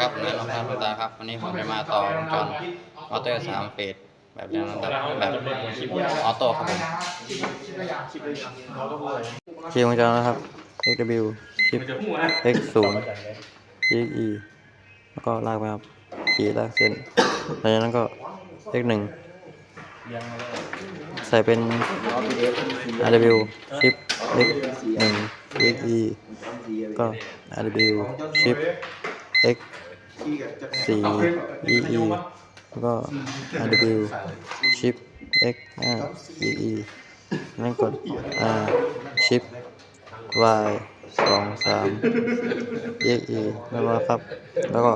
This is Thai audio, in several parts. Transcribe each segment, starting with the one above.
ครับนายนพรัตน์บุตาครับวันนี้ผมจะมาต่อวงจรมอเตอร์สามเฟสแบบนี้นะครับแบบออโต้ครับผมคีย์วงจรนะครับ XW ชิป X ศูนย์ XE แล้วก็ลากไปครับขี่ลากเส้นหลังจากนั้นก็ X หนึ่งใส่เป็น RW ชิป X หนึ่ง XE ก็ RW ชิป X สี่ EE แล้วก็ RW ชิป X ห้า EE แล้วกด R ชิป Y สองสาม EE แล้วก็ครับ แล้วก็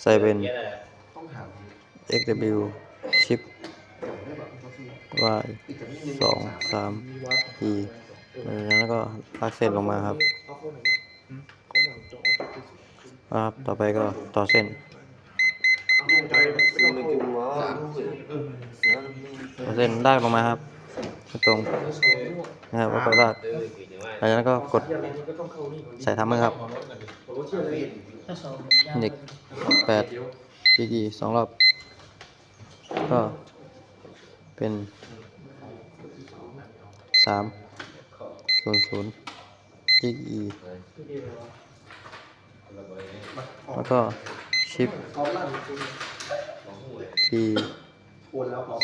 ใส่เป็น XW ชิป Y สองสาม E แล้วก็ลากเส้นลงมาครับ ครับต่อไปก็ต่อเส้นต่อเส้นลากลงมาครับตรงนะครับแล้วก็ลากหลังจากนั้นก็กดใส่ทัมเมอร์ครับเด็กแปดดีดีสองรอบ ก็เป็นสามศูนย์ศูนย์อีอี แล้วก็ชิป T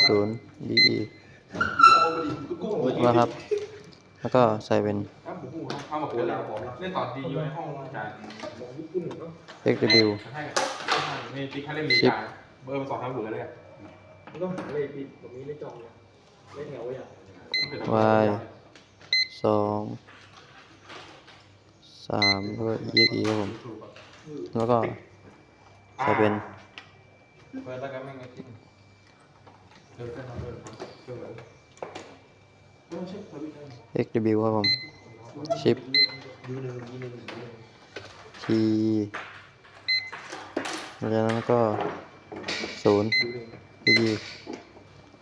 ศูนย์ D E นะครับ แล้วก็ใส่เป็นเอามาคุยแล้วเล่นต่อดีอยู่ในห้องจ่าย X W นี่ติ๊กให้เล่นดีจ่ายเบอร์มาสองทางเบื่อเลยมันต้องหาเลยพี่ผมนี้ไม่จองเนี่ยไม่แถวไว้อะ Y สอง สามแล้วก็ X E ครับผม แล้วก็ใส่เป็นเอร์แล้วก็ไม่ไงที่เดินเส้นทางเดินเดิน X W ครับผม ชิป T หลังจากนั้นก็ศูนย์ D E เ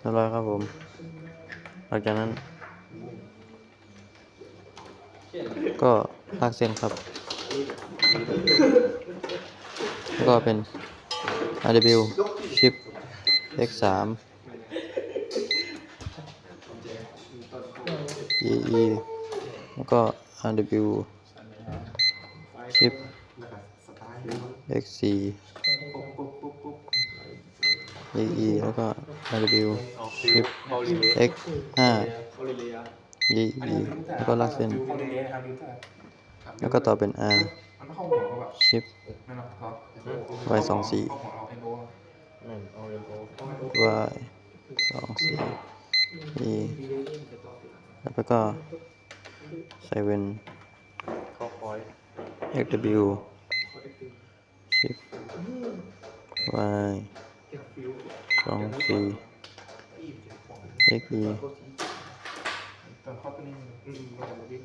รียบร้อยครับผม หลังจากนั้น ก็ลากเส้นครับ แล้วก็เป็น RW Shift X3 EE แล้วก็ RW Shift X4 EE แล้วก็ RW Shift X5 ยีอีแล้วก็ลากเส้น แล้วก็ต่อเป็น R ชิป Y สองสี่ Y สองสี่ E แล้วก็ใส่เป็น XW ชิป Y สองสี่ XE ตอนเข้าตัวนี้อืมมาจากพี่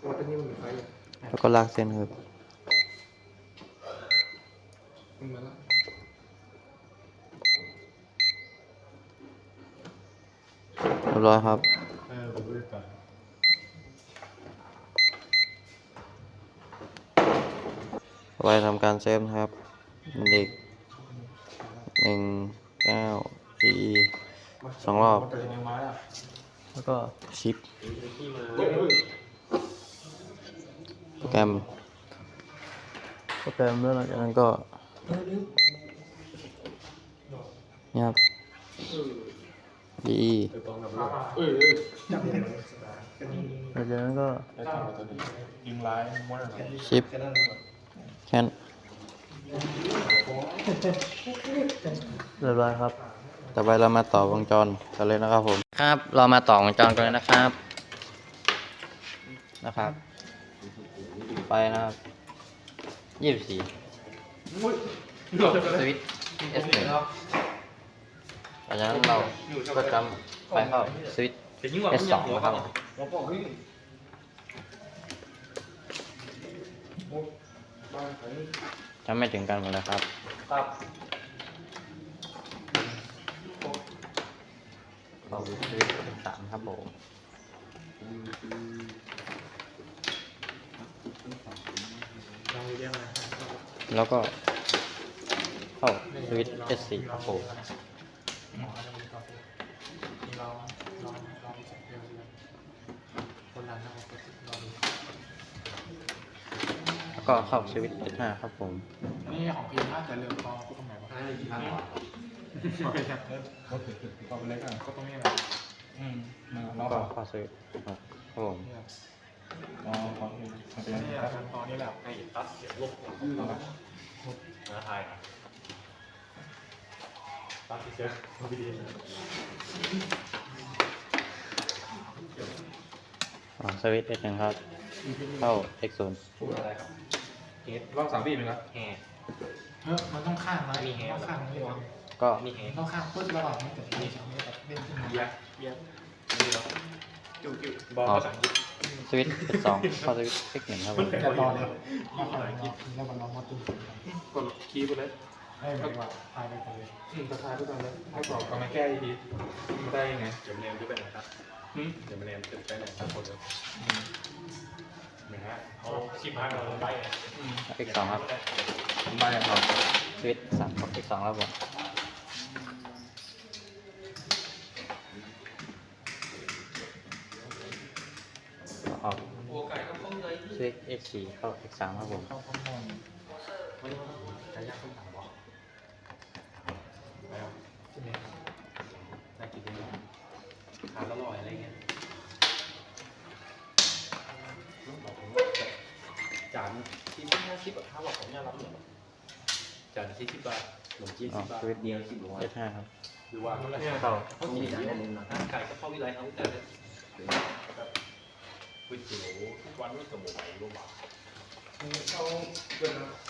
โอ้ตัวนี้มันมีไฟอะแล้วก็ลากเส้นครับ มันมาแล้วเรียบร้อยครับเออผมรู้ก่อนต่อไปทำการเซฟนะครับ เด็กหนึ่งเก้า E สองรอบ แต่ยังไม้อะ แล้วก็ชิป โปรแกรม โปรแกรมแล้วหลังจากนั้นก็นี่ครับ DE เออจับยังไงหลังจากนั้นก็ยิงไลน์ชิปแคนเรียบร้อยครับ ต่อไปเรามาต่อวงจรกันเลยนะครับผม ครับ เรามาต่อวงจรกันเลยนะครับ นะครับ ไปนะครับยี่สิบสี่สวิตเอสหนึ่งหลังจากนั้นเราก็จำไปเข้าสวิตเอสสองนะครับจำไม่ถึงกันหมดนะครับครับ เข้าสวิตเอสสามครับผมเราเรียกอะไรแล้วก็เข้าสวิตช์ S4 โฟหมอจะมีกาแฟมีลองลองลองเร็วเร็วคนนั้นนะครับก็ลองดูแล้วก็เข้าสวิตช์ S5 ครับผมอันนี้ของพีน่าจะเร็วพอก็ตรงไหนวะ ให้กี่พันหรอโอเคครับก็ถือก็เล็กอะก็ตรงนี้แหละอืมมาแล้แล้ววก็ก็เข้าสวิตช์ครับครับผมนี่แหละอ๋อขอเองขอเองนี่แหครัละบขั้นตอนนี้แหละให้ตัดเสียงลบมาทายตัดที่เสียงวิดีโออ่าสวิตช์ S1 ครับ เข้า X0 พูดอะไรครับเฮดรอบสามปีเป็นครับแห่เฮ้ยมันต้องข้างนะต้องข้างนี่วะ ก็มีแห่ต้องข้างปุ๊บแล้วเราไม่แต่ทีนี้ฉันไม่แบบเล่นขึ้นมาเบียร์เบียร์มีแล้วจิ้วจิ้วบอลภาษาอังกฤษสวิตช์ S2 เข้าสวิตช์ X1 ครับผมแต่ตอนนี้มาขอคิดแล้วมันลองมาตุ้มกดคีย์ไปเลยให้แบบว่าทายไปกันเลยอืมราคาด้วยกันเลยให้ตอบกำลังแก้ดีมาได้ยังไงเดี๋ยวมาเรียนจะไปไหนครับอืมเดี๋ยวมาเรียนจะไปไหนสักคนเลยนะฮะเอาชีพพาเราไปอืม X2 ครับผมได้ครับสวิตช์3ของ X2 ครับผมออกโอกาสก็ต้ องเลยสวิตช์ S4 เข้า X3 ครับผมเข้าข้างนอกไม่จะยากต้องถามบอกแล้วที่นี่น่ากินยังไงทานแล้วอร่อยอะไรเงี้ยจานที่ห้าสิบกับห้าบาทของเนี่ยรับเหรอจานที่สิบบาทขนมจีนอ๋อสิบบาทสวิตช์เดียวสิบบาท S5 ครับหรือว่าเข้าเขามีอย่างนึงนะไก่ก็เข้าวิไลเขาแต่ ก๋วยเตี๋ยวทุกวันไม่สมบูรณ์ไหวรู้ป่ะ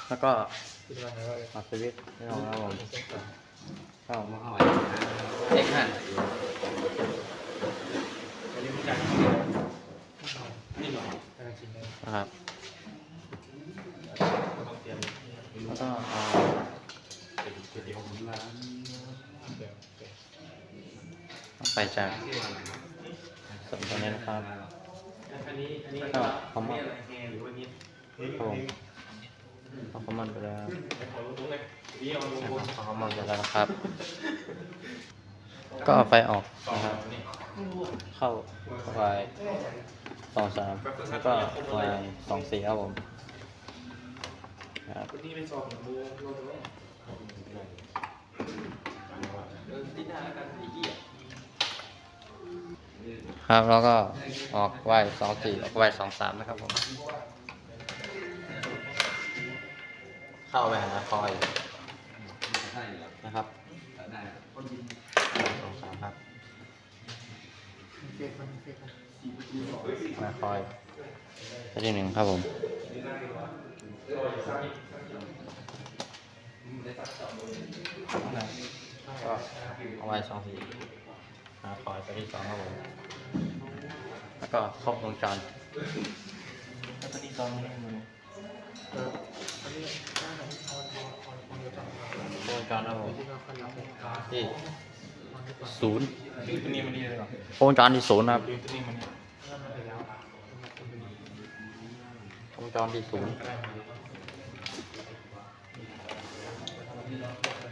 แล้วก็ที่นี่นะว่าสวิตช์ไม่ออกครับผมเข้ามาเข้า X5 อันนี้มีการนี่หรอแต่จริงเลยนะครับต้องเตรียมแล้วก็เอาเป็นก๋วยเตี๋ยวของร้านเดี๋ยวไปจากส่วนตัวนี้นะครับ อันนี้ อันนี้ก็คอมมอนอะไรแฮหรือว่านี้ครับผมเอาคอมมอนไปแล้วขอรู้ตรงไหนนี่เอาลงบนเอาคอมมอนไปแล้วนะครับ ก็เอาไฟออกสองนะครับนี่เข้าไฟสองสามแล้วก็ไฟสองสี่ครับผมครับนี่เป็นสองโมงเราจะเออที่หน้าแล้วกันอีกที่ ครับแล้วก็ออกไฟสองสี่ออกไฟสองสามนะครับผมเข้าไปหาคอยนะครับสองสามครับเฟซมันเฟซมันมาคอยไปที่หนึ่งครับผมก็เอาไว้สองสี่ คอยไปที่สองครับผมแล้วก็ครบวงจรแล้วตอนนี้ตอนนี้มันเอออันนี้ถ้าเราเอาเอาเอาเอาเดี๋ยวจับมาครบวงจรครับผมที่เราคันรับเลยอ่าที่มันไม่ปล่อยศูนย์ดึงตัวนี้มันนี่เลยเหรอครบวงจรที่ศูนย์นะครับดึงตัวนี้มันนี่ถ้ามันไปแล้วมันเป็นแบบนี้ครบวงจรที่ศูนย์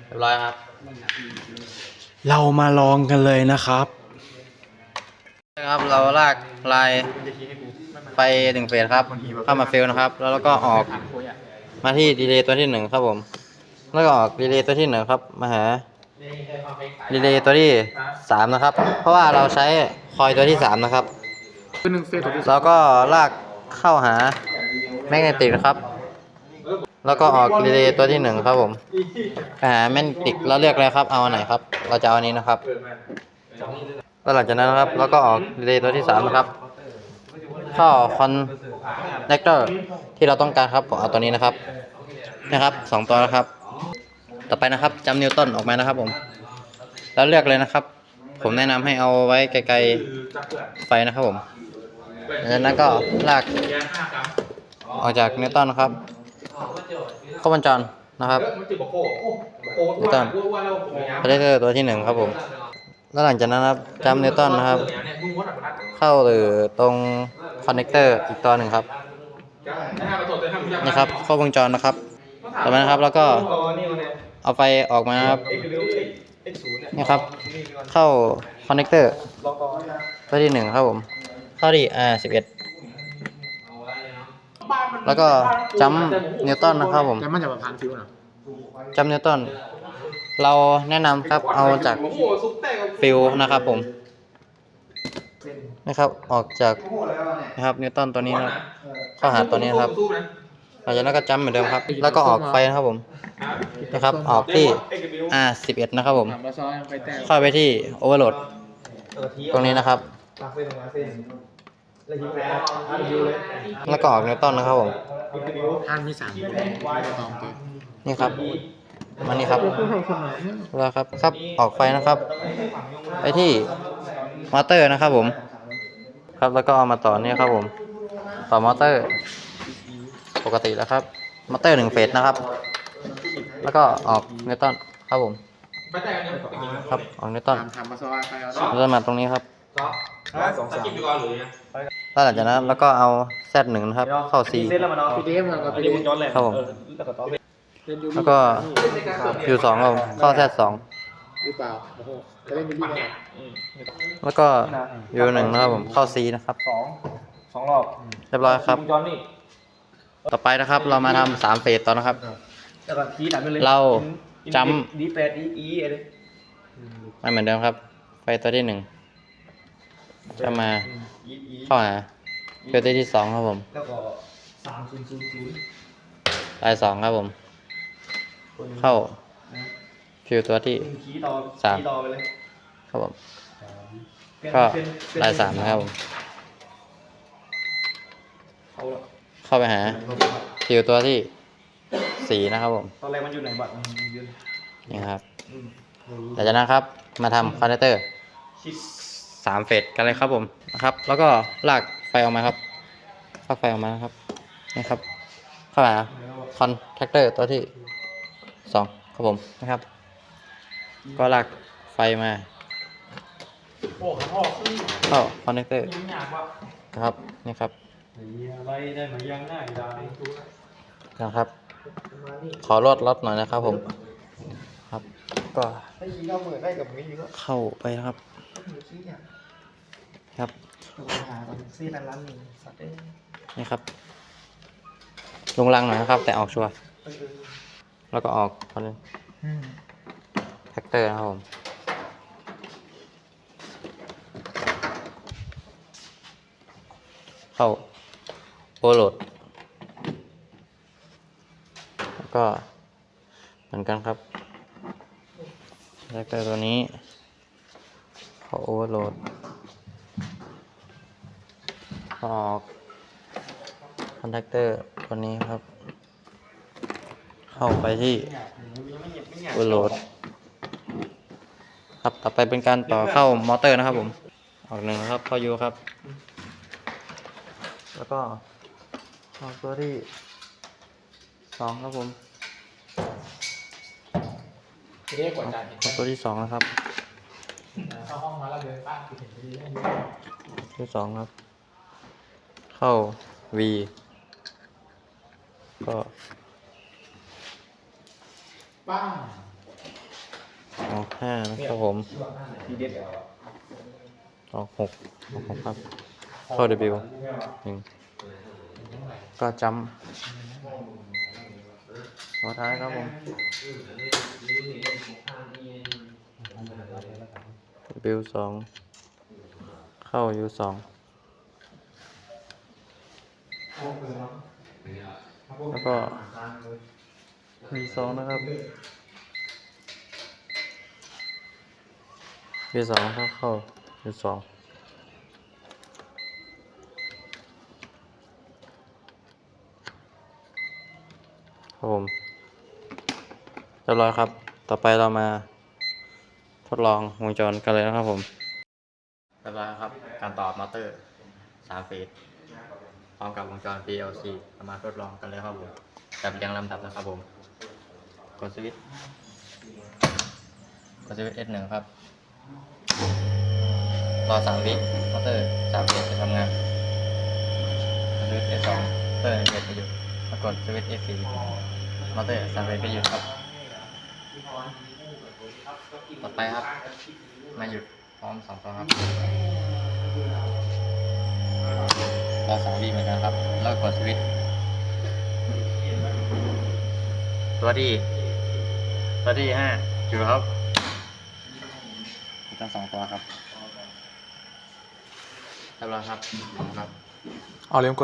เรียบร้อยครับ เรามาลองกันเลยนะครับนะครับเราลากลายไปหนึ่งเฟสครับ เข้ามาเฟลนะครับ แล้วเราก็ออกมาที่ดีเลย์ตัวที่หนึ่งครับผม แล้วก็ออกดีเลย์ตัวที่หนึ่งครับ มาหาดีเลย์ตัวที่สามนะครับ เพราะว่าเราใช้คอยตัวที่สามนะครับคือหนึ่งเฟซตัวที่เราก็ลากเข้าหาแมกเนติกนะครับ แล้วก็ออกดีเลย์ตัวที่หนึ่งครับผมไปหาแมกเนติกเราเลือกเลยครับ เอาอันไหนครับ เราจะเอาอันนี้นะครับแล้วหลังจากนั้นนะครับเราก็ออกดีเลย์ตัวที่สามนะครับเข้าคอนเนคเตอร์ที่เราต้องการครับผมเอาตัวนี้นะครับ นะครับสองตัวนะครับ ต่อไปนะครับจำนิวตันออกมานะครับผม แล้วเลือกเลยนะครับ ผมแนะนำให้เอาไว้ไกลๆไฟนะครับผมจากนั้นก็ลากออกจากนิวตันนะครับ ข้าบรรจรนะครับนิวตันพาเลเตอร์ตัวที่หนึ่งครับผมแล้วหลังจากนั้นนะครับจำนิวตันนะครับ เข้าหรือตรงคอนเนคเตอร์อีกตัวหนึ่งครับนะครับเข้าวงจรนะครับต่อมานะครับแล้วก็เอานี่มาเนี่ยเอาไฟออกมานะครับเอ็กซ์เร็วเอ็กซ์เอ็กซ์ศูนย์เนี่ยนี่ครับนี่ก่อนเข้าคอนเนคเตอร์ลองต่อนะตัวที่หนึ่งครับผม เข้าที่ R 11 แล้วก็จัมนิวตันนะครับผม แต่มันจะมาพันฟิวนะ จัมนิวตันเราแนะนำครับเอาจากโอ้โหซุปแตกกับฟิลนะครับผมนะครับออกจากนะครับนิวตันตัวนี้นะครับเข้าหาตัวนี้นะครับสู้นะหลังจากนั้นก็จัมเหมือนเดิมครับ แล้วก็ออกไฟนะครับผมนะครับออกที่เอ็กซ์เร็ว R 11นะครับผมถามมาซอยไปแต่เข้าไปที่ Overload ตรงนี้นะครับ แล้วยิงเลยอะยิงเลยแล้วก็ออกนิวตันนะครับผมเอ็กซ์เร็วท่านมีสามตัวตองเกิดนี่ครับมันนี่ครับแล้วครับครับออกไฟนะครับไปที่มอเตอร์นะครับผม ครับแล้วก็เอามาต่อเนี่ยครับผม ต่อมอเตอร์ ปกติแล้วครับมอเตอร์หนึ่งเฟสนะครับ แล้วก็ออกนิวตันครับผมไปแต่กันเนี่ยครับออกนิวตันถามถามมาซอยไปเอาเริ่มมาตรงนี้ครับสองสาม กินไปก่อนหรือยังแล้วหลังจากนั้นแล้วก็เอา Z1 นะครับ เข้า C เส้นแล้วมาเนาะพี่เดฟมันก็อันพี่นี้เดวฟงจรแหละครับผมแล้วก็ต่อไปเล่นยูแล้วก็ Q2 ครับผมเข้า Z2 หรือเปล่าโอ้โหจะเล่นยูรี่เนี่ยแล้วก็ U1 นะครับผมเข้า C นะครับ สองสองรอบเรียบร้อยครับ วงจรนี่ต่อไปนะครับเรามาทำสามเฟสต่อนะครับ แล้วก็คีย์ดันไปเลยเราจดีแปดดีอีอะไรไม่เหมือนเดิมครับ ไฟตัวที่หนึ่ง จะมาอีอีเข้าหาเฟสตัวที่สองครับผมแล้วก็สามศูนย์ศูนย์ศูนย์ลายสองครับผม เข้าฟิวตัวที่หนึ่งคีย์ต่อสามคีย์ต่อไปเลยครับผมเป็นก็เป็นเป็นลายสามนะครับผมเขาละเข้าไปหาฟิวตัวที่สี่นะครับผมตอนแรกมันอยู่ไหนบัตรมันยืนนี่ครับอืมหลังจากนั้นครับ มาทำคอนเนคเตอร์ชิด สามเฟสกันเลยครับผมนะครับ แล้วก็ลากไฟออกมาครับลากไฟออกมาครับนี่ครับเข้าหาคอนแทคเตอร์ตัวที่สองครับผมนะครับ ก็ลากไฟมาเข้าคอนเนคเตอร์ครับนี่ครับนะครับ ขอลดลดหน่อยนะครับผมครับก็เข้าไปครับ มือขี้อะครับหาตอนซีนันร้านหนึ่งสัตว์เอ้ยนี่ครับ ลงรังหน่อยนะครับ แต่ออกชัวร์แล้วก็ออกคอนแทคเตอร์นะครับผมเข้าโอโหลด แล้วก็เหมือนกันครับแล้วก็ตัวนี้เข้าโอเวอร์โหลด ออกคอนแทคเตอร์ตัวนี้ครับ เข้าไปที่โอเวอร์โหลด ครับต่อไปเป็นการต่อเข้ามอเตอร์นะครับผม ออกหนึ่งครับเข้ายูครับ แล้วก็ออกตัวที่สองครับผมพี่เดฟกดจ่ายเห็นออกตัวที่สองนะครับเข้าห้องมาแล้วเดินป้าคือเห็นพี่เดฟที่สองครับ เข้า V ก็ป้าออกห้านะครับผม ทีเด็ดออกหกออกหกครับ เข้า W หนึ่งก็จำตัวท้ายครับผม W สองเข้า U สอง แล้วก็ V สองนะครับ V สองเข้าเข้า U สองครับผมเรียบร้อยครับ ต่อไปเรามาทดลองวงจรกันเลยนะครับผมเรียบร้อยครับ การต่อมอเตอร์สามเฟส พร้อมกับวงจร PLC เรามาทดลองกันเลยครับผมแบบเรียงลำดับนะครับผม กดสวิตช์กดสวิตช์ S1 ครับ รอสามวิมอเตอร์สามเฟสจะทำงานกดสวิตช์ S2 มอเตอร์หนึ่งเฟสจะหยุดแล้วกดสวิตช์ F4 มอเตอร์สามเรนก็หยุดครับ ต่อไปครับ มาหยุดพร้อมสองตัวครับ รอสองวีเหมือนกันครับ แล้วกดสวิตช์ตัวที่ตัวที่ห้าอยู่ครับมีตั้งสองตัวครับเรียบร้อยครับขอบคุณครับ เอาเลี้ยงกด